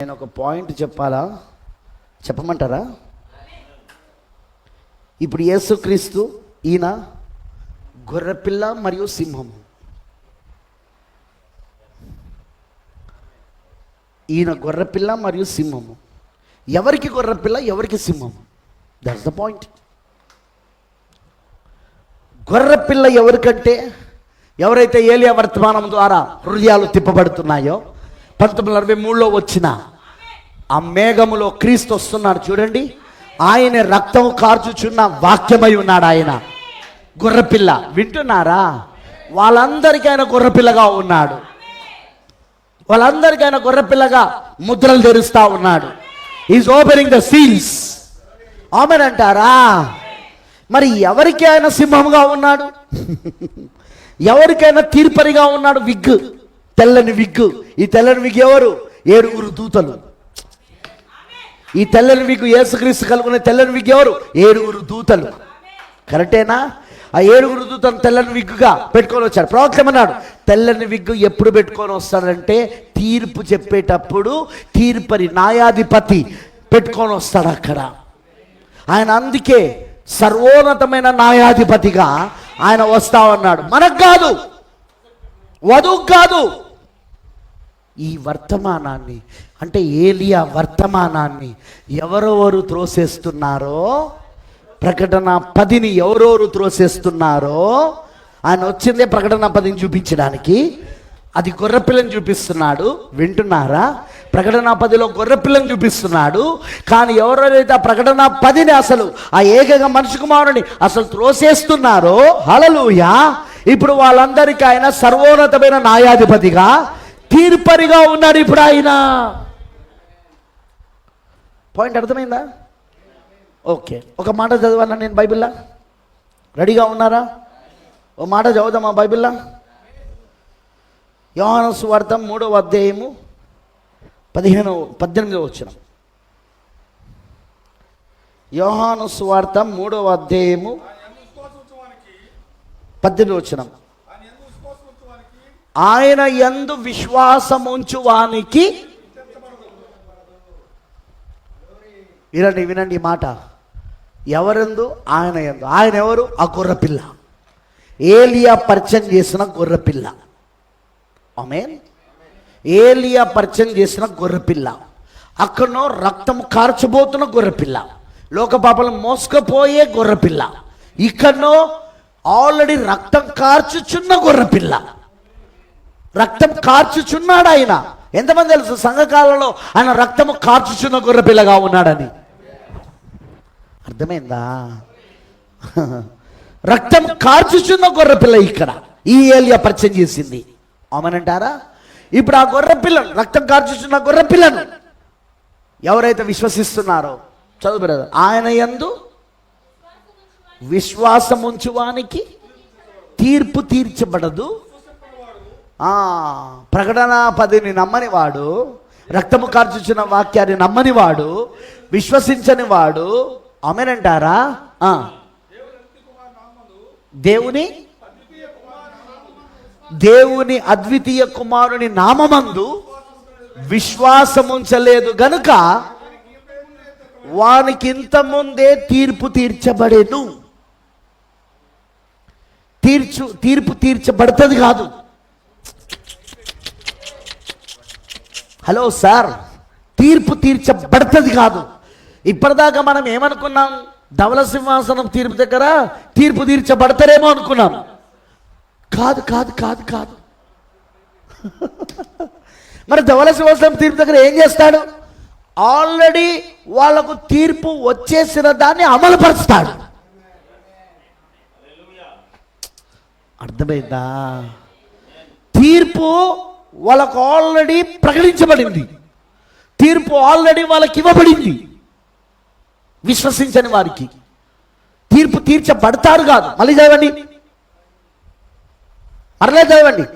నేను ఒక పాయింట్ చెప్పాలా? చెప్పమంటారా? ఇప్పుడు యేసుక్రీస్తు ఈయన గొర్రెపిల్ల మరియు సింహము ఈయన గొర్రెపిల్ల మరియు సింహము ఎవరికి గొర్రెపిల్ల ఎవరికి సింహము దట్స్ ద పాయింట్ గొర్రెపిల్ల ఎవరికంటే ఎవరైతే ఏలియా వర్తమానం ద్వారా హృదయాలు తిప్పబడుతున్నాయో పంతొమ్మిది వందల అరవై మూడులో వచ్చిన ఆ మేఘములో క్రీస్తు వస్తున్నాడు చూడండి. ఆయన రక్తం కార్చుచున్న వాక్యమై ఉన్నాడు ఆయన. గొర్రెపిల్ల వింటున్నారా? వాళ్ళందరికీ ఆయన గొర్రెపిల్లగా ఉన్నాడు. వాళ్ళందరికీ ఆయన గొర్రెపిల్లగా ముద్రలు తెరుస్తా ఉన్నాడు. ఈజ్ ఓపెనింగ్ ద సీల్స్ ఆమెనంటారా మరి ఎవరికి ఆయన సింహంగా ఉన్నాడు? ఎవరికైనా తీర్పరిగా ఉన్నాడు? విగ్గు. తెల్లని విగ్గు. ఈ తెల్లని విగ్ ఎవరు? ఏడుగురు దూతలు. ఈ తెల్లని విగ్గు యేసుక్రీస్తు కలుగున్న తెల్లని విగ్గు ఎవరు? ఏడుగురు దూతలు. కరెక్టేనా? ఆ ఏడుగురు దూతను తెల్లని విగ్గుగా పెట్టుకొని వచ్చాడు ప్రవక్త అన్నాడు తెల్లని విగ్గు ఎప్పుడు పెట్టుకొని వస్తాడంటే తీర్పు చెప్పేటప్పుడు తీర్పని న్యాయాధిపతి పెట్టుకొని వస్తాడు అక్కడ. ఆయన అందుకే సర్వోన్నతమైన న్యాయాధిపతిగా ఆయన వస్తా ఉన్నాడు మనకు కాదు. వధువు కాదు. ఈ వర్తమానాన్ని అంటే ఏలియా వర్తమానాన్ని ఎవరెవరు త్రోసేస్తున్నారో ప్రకటన పదిని ఎవరెవరు త్రోసేస్తున్నారో ఆయన వచ్చిందే ప్రకటన పదిని చూపించడానికి. అది గొర్రెపిల్లని చూపిస్తున్నాడు. వింటున్నారా? ప్రకటన పదిలో గొర్రెపిల్లని చూపిస్తున్నాడు. కానీ ఎవరైతే ఆ ప్రకటన పదిని అసలు ఆ ఏకగా మనిషి కుమారుని అసలు త్రోసేస్తున్నారో హలలుయా ఇప్పుడు వాళ్ళందరికీ ఆయన సర్వోన్నతమైన న్యాయాధిపతిగా తీర్పరిగా ఉన్నాడు ఇప్పుడు ఆయన. పాయింట్ అర్థమైందా? ఓకే ఒక మాట చదవాలా నేను బైబిల్లా? రెడీగా ఉన్నారా? ఓ మాట చదువుదామా బైబిల్లా? యోహాను సువార్తం మూడవ అధ్యాయము పదిహేను పద్దెనిమిదవ వచ్చిన యోహాను సువార్తం మూడవ అధ్యాయము పద్దెనిమిది వచ్చినాం ఆయన ఎందు విశ్వాసముంచువానికి వినండి వినండి ఈ మాట. ఎవరెందు? ఆయన ఎందు ఆయన ఎవరు? ఆ గొర్రెపిల్ల. ఏలియా పరిచయం చేసిన గొర్రెపిల్ల. ఆమెన్. ఏలియా పరిచయం చేసిన గొర్రెపిల్ల. అక్కడనో రక్తం కార్చబోతున్న గొర్రెపిల్ల. లోక పాపలు మోసుకపోయే గొర్రెపిల్ల. ఇక్కడనో ఆల్రెడీ రక్తం కార్చుచున్న గొర్రెపిల్ల. రక్తం కార్చుచున్నాడు ఆయన. ఎంతమంది తెలుసు? సంఘకాలంలో ఆయన రక్తము కార్చుచున్న గొర్రెపిల్లగా ఉన్నాడని. అర్థమైందా? రక్తం కార్చుచున్న గొర్రెపిల్ల ఇక్కడ. ఈ ఏలియా పరిచయం చేసింది. అవునంటారా ఇప్పుడు ఆ గొర్రెపిల్లను రక్తం కార్చుచున్న గొర్రెపిల్లను ఎవరైతే విశ్వసిస్తున్నారో చదువు బ్రదర్ ఆయన యందు విశ్వాసం ఉంచువానికి తీర్పు తీర్చబడదు. ప్రకటన పదిని నమ్మని వాడు రక్తము కార్చుచున్న వాక్యాన్ని నమ్మని వాడు విశ్వసించని వాడు అమెనంటారా ఆ. దేవుని దేవుని అద్వితీయ కుమారుని నామమందు విశ్వాసముంచలేదు గనుక వానికి ఇంత ముందే తీర్పు తీర్చబడేను. తీర్చు తీర్పు తీర్చబడుతుంది కాదు. హలో సార్ తీర్పు తీర్చబడుతుంది కాదు. ఇప్పటిదాకా మనం ఏమనుకున్నాం? ధవల సింహాసనం తీర్పు దగ్గర తీర్పు తీర్చబడతారేమో అనుకున్నాం. కాదు కాదు కాదు కాదు. మరి ధవల సింహాసనం తీర్పు దగ్గర ఏం చేస్తాడు? ఆల్రెడీ వాళ్ళకు తీర్పు వచ్చేసిన దాన్ని అమలుపరుస్తాడు. అర్థమైందా? తీర్పు వాళ్ళకు ఆల్రెడీ ప్రకటించబడింది. తీర్పు ఆల్రెడీ వాళ్ళకి ఇవ్వబడింది. విశ్వసించని వారికి. తీర్పు తీర్చబడతారు కాదు. మళ్ళీ చదవండి. మరలే చదవండి.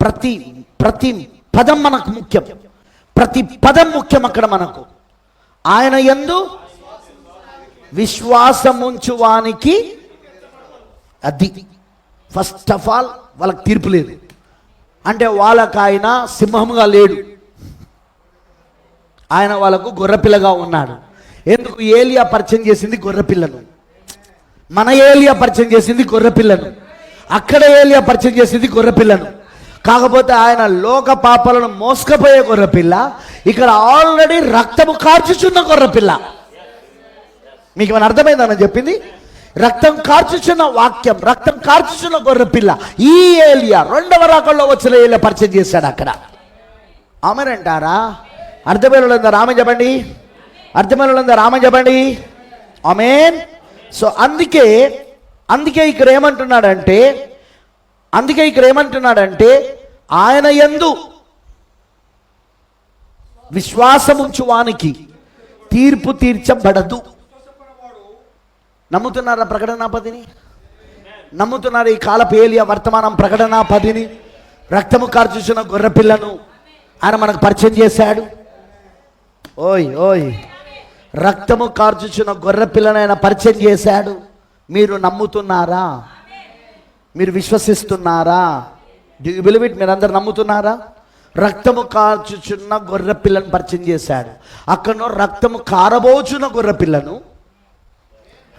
ప్రతి ప్రతి పదం మనకు ముఖ్యం. ప్రతి పదం ముఖ్యం అక్కడ మనకు. ఆయన ఎందు విశ్వాసముంచువానికి అది. ఫస్ట్ ఆఫ్ ఆల్ వాళ్ళకి తీర్పు లేదు. అంటే వాళ్ళకు ఆయన సింహంగా లేడు. ఆయన వాళ్ళకు గొర్రెపిల్లగా ఉన్నాడు. ఎందుకు ఏలియా పరిచయం చేసింది గొర్రెపిల్లను? మన ఏలియా పరిచయం చేసింది గొర్రెపిల్లను. అక్కడ ఏలియా పరిచయం చేసింది గొర్రెపిల్లను. కాకపోతే ఆయన లోక పాపాలను మోసుకపోయే గొర్రెపిల్ల ఇక్కడ ఆల్రెడీ రక్తము కార్చుచున్న గొర్రెపిల్ల. మీకు ఏమైనా అర్థమైందని చెప్పింది? రక్తం కార్చుచున్న వాక్యం రక్తం కార్చుచున్న గొర్రెపిల్ల ఈ ఏలియా రెండవ రకంలో వచ్చిన ఏలియా పరిచయం చేశాడు అక్కడ. ఆమెనంటారా? అర్థమైన రామ చెప్పండి. అర్థమైన రామ చెప్పండి. ఆమెన్. సో అందుకే అందుకే ఇక్కడ ఏమంటున్నాడంటే అందుకే ఇక్కడ ఏమంటున్నాడంటే ఆయన ఎందు విశ్వాసముంచువానికి తీర్పు తీర్చబడదు. నమ్ముతున్నారా ప్రకటన పదిని నమ్ముతున్నారు ఈ కాల పేలియ వర్తమానం ప్రకటన పదిని రక్తము కార్చుచున్న గొర్రెపిల్లను ఆయన మనకు పరిచయం చేశాడు. ఓయ్ ఓయ్. రక్తము కార్చుచున్న గొర్రెపిల్లను ఆయన పరిచయం చేశాడు. మీరు నమ్ముతున్నారా? మీరు విశ్వసిస్తున్నారా? డి బిలీవ్ ఇట్ మీరు అందరు నమ్ముతున్నారా? రక్తము కార్చుచున్న గొర్రె పిల్లను పరిచయం చేశాడు. అక్కడ రక్తము కారబోచున్న గొర్రె పిల్లను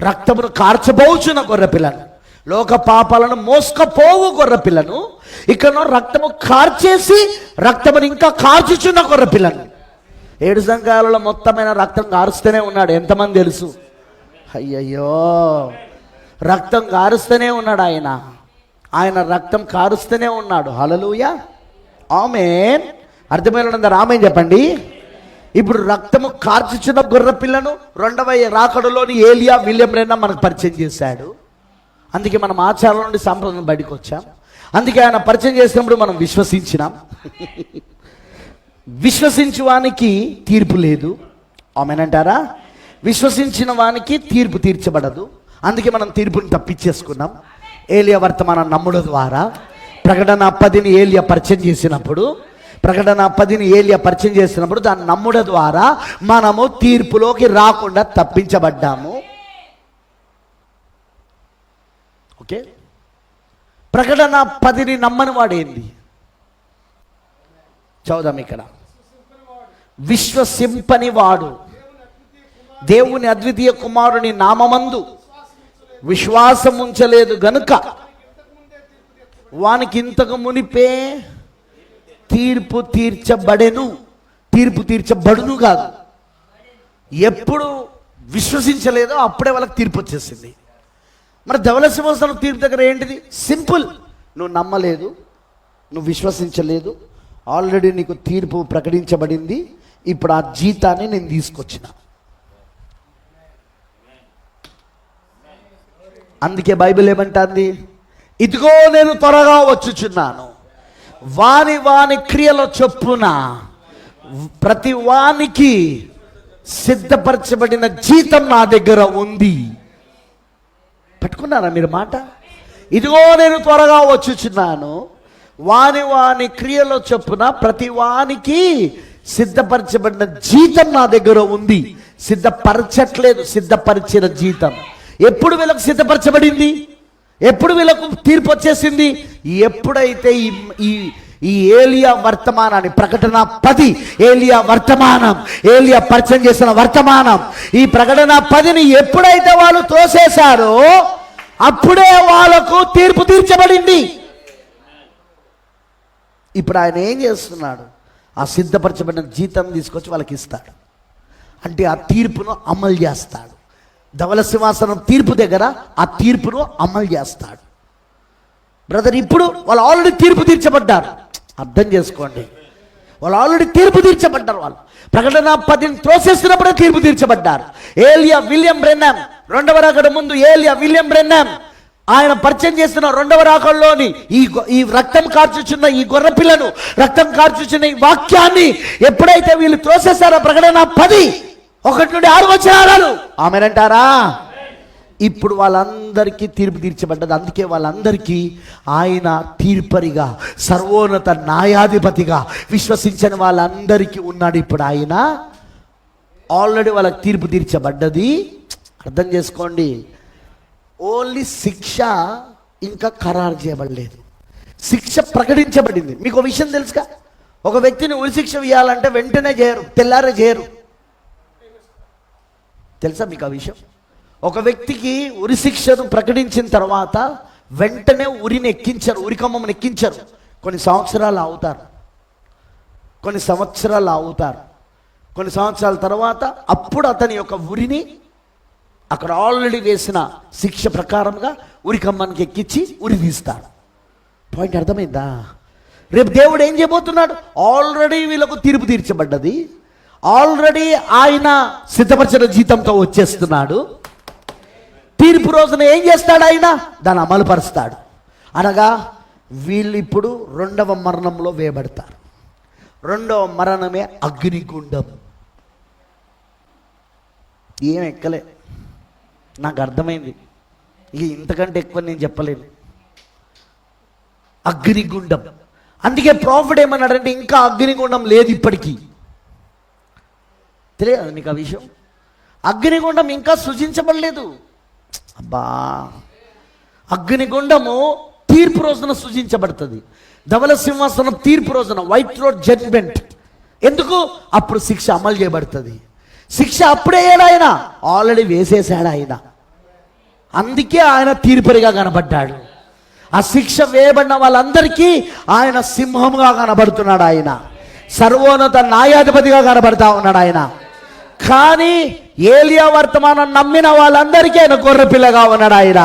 రక్తమును కార్చబోచున్న గొర్రెపిల్లను. లోక పాపాలను మోసుకపోవు గొర్రె పిల్లను రక్తము కార్చేసి రక్తమును ఇంకా కార్చుచున్న గొర్రెపిల్లను. ఏడు సంఘాలలో మొత్తమైన రక్తం కారుస్తూనే ఉన్నాడు. ఎంతమంది తెలుసు? అయ్యయ్యో! రక్తం కారుస్తూనే ఉన్నాడు ఆయన. ఆయన రక్తం కారుస్తూనే ఉన్నాడు. హలలుయ ఆమె అర్థమైన ఆమె చెప్పండి. ఇప్పుడు రక్తము కార్చుచున్న గొర్రె పిల్లను రెండవ రాకడలోని ఏలియా విలియం మనకు పరిచయం చేశాడు. అందుకే మనం ఆచారం నుండి సాంప్రదాయం బయటకు వచ్చాం. అందుకే ఆయన పరిచయం చేసినప్పుడు మనం విశ్వసించినాం. విశ్వసించు వానికి తీర్పు లేదు. ఆమెనంటారా? విశ్వసించిన వానికి తీర్పు తీర్చబడదు. అందుకే మనం తీర్పుని తప్పించేసుకున్నాం. ఏలియా వర్తమానం నమ్ముడు ద్వారా ప్రకటన పదిని ఏలియా పరిచయం చేసినప్పుడు ప్రకటన పదిని ఏలియా పరిచయం చేసినప్పుడు దాన్ని నమ్ముడ ద్వారా మనము తీర్పులోకి రాకుండా తప్పించబడ్డాము. ఓకే? ప్రకటన పదిని నమ్మని వాడేంది? చదుదాం ఇక్కడ. విశ్వసింపని వాడు. దేవుని అద్వితీయ కుమారుని నామమందు విశ్వాసం ఉంచలేదు గనుక వానికి ఇంతకు మునిపే తీర్పు తీర్చబడెను. తీర్పు తీర్చబడును కాదు. ఎప్పుడు విశ్వసించలేదో అప్పుడే వాళ్ళకి తీర్పు వచ్చేసింది. మరి ధవల సింహాసనం తీర్పు దగ్గర ఏంటిది? సింపుల్. నువ్వు నమ్మలేదు. నువ్వు విశ్వసించలేదు. ఆల్రెడీ నీకు తీర్పు ప్రకటించబడింది. ఇప్పుడు ఆ జీతాన్ని నేను తీసుకొచ్చిన. అందుకే బైబిల్ ఏమంటుంది? ఇదిగో నేను త్వరగా వచ్చుచున్నాను. వాని వాని క్రియల చొప్పున ప్రతి వానికి సిద్ధపరచబడిన జీతం నా దగ్గర ఉంది. పట్టుకున్నారా మీరు మాట? ఇదిగో నేను త్వరగా వచ్చుచున్నాను. వాని వాని క్రియలో చొప్పున ప్రతి వానికి సిద్ధపరచబడిన జీతం నా దగ్గర ఉంది. సిద్ధపరచట్లేదు సిద్ధపరిచిన జీతం. ఎప్పుడు వీళ్ళకి సిద్ధపరచబడింది? ఎప్పుడు వీళ్ళకు తీర్పు వచ్చేసింది? ఎప్పుడైతే ఈ ఈ ఈ ఏలియా వర్తమానాన్ని ప్రకటన పది ఏలియా వర్తమానం ఏలియా పరిచయం చేసిన వర్తమానం ఈ ప్రకటన పదిని ఎప్పుడైతే వాళ్ళు తోసేశారో అప్పుడే వాళ్ళకు తీర్పు తీర్చబడింది. ఇప్పుడు ఆయన ఏం చేస్తున్నాడు? ఆ సిద్ధపరచబడిన జీతం తీసుకొచ్చి వాళ్ళకి ఇస్తాడు. అంటే ఆ తీర్పును అమలు చేస్తాడు. ధవల సింహాసనం తీర్పు దగ్గర ఆ తీర్పును అమలు చేస్తాడు. బ్రదర్ ఇప్పుడు వాళ్ళు ఆల్రెడీ తీర్పు తీర్చబడ్డారు. అర్థం చేసుకోండి. వాళ్ళు ఆల్రెడీ తీర్పు తీర్చబడ్డారు వాళ్ళు. ప్రకటన పదిని త్రోసేసినప్పుడే తీర్పు తీర్చబడ్డారు. ఏలియా విలియం బ్రెన్నాం రెండవ రాకడ ముందు ఏలియా విలియం బ్రెన్నాం ఆయన పరిచయం చేస్తున్న రెండవ రాకల్లోని ఈ ఈ రక్తం కార్చుచున్న ఈ గొర్రె పిల్లను రక్తం కార్చుచున్న ఈ వాక్యాన్ని ఎప్పుడైతే వీళ్ళు త్రోసేశారో ప్రకటన పది ఒకటి నుండి ఆరు వచ్చినారాలు ఆమెనంటారా? ఇప్పుడు వాళ్ళందరికీ తీర్పు తీర్చబడ్డది. అందుకే వాళ్ళందరికీ ఆయన తీర్పరిగా సర్వోన్నత న్యాయాధిపతిగా విశ్వసించిన వాళ్ళందరికీ ఉన్నాడు ఇప్పుడు ఆయన. ఆల్రెడీ వాళ్ళకి తీర్పు తీర్చబడ్డది. అర్థం చేసుకోండి. ఓన్లీ శిక్ష ఇంకా ఖరారు చేయబడలేదు. శిక్ష ప్రకటించబడింది. మీకు ఒక విషయం తెలుసుగా? ఒక వ్యక్తిని ఉరిశిక్ష వేయాలంటే వెంటనే చేయరు తెల్లారే చేయరు. తెలుసా మీకు ఆ విషయం? ఒక వ్యక్తికి ఉరిశిక్షను ప్రకటించిన తర్వాత వెంటనే ఉరిని ఎక్కించరు ఉరికమ్మను ఎక్కించరు. కొన్ని సంవత్సరాలు అవుతారు కొన్ని సంవత్సరాలు అవుతారు కొన్ని సంవత్సరాల తర్వాత అప్పుడు అతని యొక్క ఉరిని అక్కడ ఆల్రెడీ వేసిన శిక్ష ప్రకారంగా ఉరికమ్మనికి ఎక్కించి ఉరి తీస్తాడు. పాయింట్ అర్థమైందా? రేపు దేవుడు ఏం చేయబోతున్నాడు? ఆల్రెడీ వీళ్ళకు తీర్పు తీర్చబడ్డది. ఆల్రెడీ ఆయన సిద్ధపరిచిన జీతంతో వచ్చేస్తున్నాడు. తీర్పు రోజున ఏం చేస్తాడు ఆయన? దాన్ని అమలుపరుస్తాడు అనగా వీళ్ళు ఇప్పుడు రెండవ మరణంలో వేయబడతారు. రెండవ మరణమే అగ్నిగుండం ఏం ఎక్కలే. నాకు అర్థమైంది. ఇక ఇంతకంటే ఎక్కువ నేను చెప్పలేను. అగ్నిగుండం అందుకే ప్రాఫిట్ ఏమన్నాడంటే ఇంకా అగ్నిగుండం లేదు ఇప్పటికీ. తెలియదు నీకు ఆ విషయం? అగ్నిగుండం ఇంకా సృజించబడలేదు. అబ్బా. అగ్నిగుండము తీర్పు రోజున సృజించబడుతుంది. ధవల సింహాసనం తీర్పు రోజున వైట్ రోడ్ జడ్జ్మెంట్ ఎందుకు? అప్పుడు శిక్ష అమలు చేయబడుతుంది. శిక్ష అప్పుడే ఆయన? ఆల్రెడీ వేసేసాడు ఆయన. అందుకే ఆయన తీర్పరిగా కనబడ్డాడు. ఆ శిక్ష వేయబడిన వాళ్ళందరికీ ఆయన సింహముగా కనబడుతున్నాడు ఆయన. సర్వోన్నత న్యాయాధిపతిగా కనబడతా ఉన్నాడు ఆయన. కానీ ఏలియా వర్తమానం నమ్మిన వాళ్ళందరికీ ఆయన గొర్రెపిల్లగా ఉన్నాడు ఆయన.